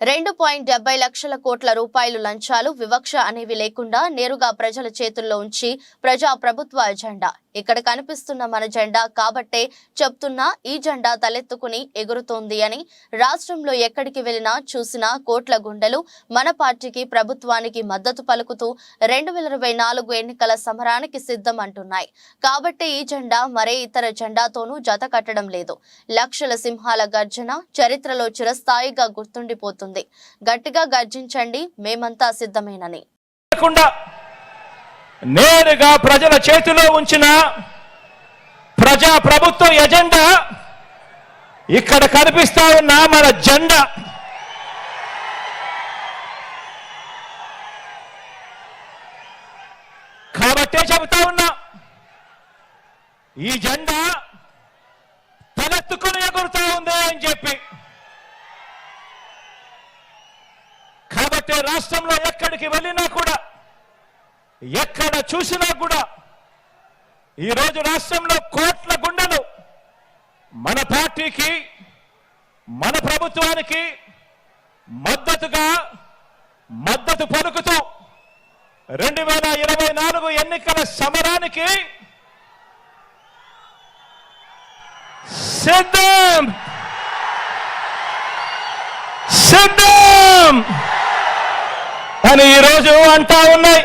రెండు పాయింట్ డెబ్బై లక్షల కోట్ల రూపాయలు లంచాలు వివక్ష అనేవి లేకుండా నేరుగా ప్రజల చేతుల్లో ఉంచి ప్రజా ప్రభుత్వ ఎజెండా ఇక్కడ కనిపిస్తున్న మన జెండా కాబట్టే చెప్తున్నా ఈ జెండా తలెత్తుకుని ఎగురుతోంది అని. రాష్ట్రంలో ఎక్కడికి వెళ్ళినా చూసినా కోట్ల గుండెలు మన పార్టీకి ప్రభుత్వానికి మద్దతు పలుకుతూ రెండు వేల ఇరవై నాలుగు ఎన్నికల సమరానికి సిద్ధం అంటున్నాయి. కాబట్టి ఈ జెండా మరే ఇతర జెండాతోనూ జత కట్టడం లేదు. లక్షల సింహాల గర్జన చరిత్రలో చిరస్థాయిగా గుర్తుండిపోతుంది. గట్టిగా గర్జించండి మేమంతా సిద్ధమేనని. నేరుగా ప్రజల చేతిలో ఉంచిన ప్రజా ప్రభుత్వం ఎజెండా ఇక్కడ కనిపిస్తా ఉన్న మన జెండా. కాబట్టే చెబుతా ఉన్నా ఈ జెండా తలెత్తుకుని ఎగురుతా ఉంది అని చెప్పి. కాబట్టి రాష్ట్రంలో ఎక్కడికి వెళ్ళినా కూడా ఎక్కడ చూసినా కూడా ఈరోజు రాష్ట్రంలో కోట్ల గుండెలు మన పార్టీకి మన ప్రభుత్వానికి మద్దతుగా మద్దతు పలుకుతూ రెండు వేల ఇరవై నాలుగు ఎన్నికల సమరానికి సిద్ధం! సిద్ధం! అని ఈరోజు అంటా ఉన్నాయి.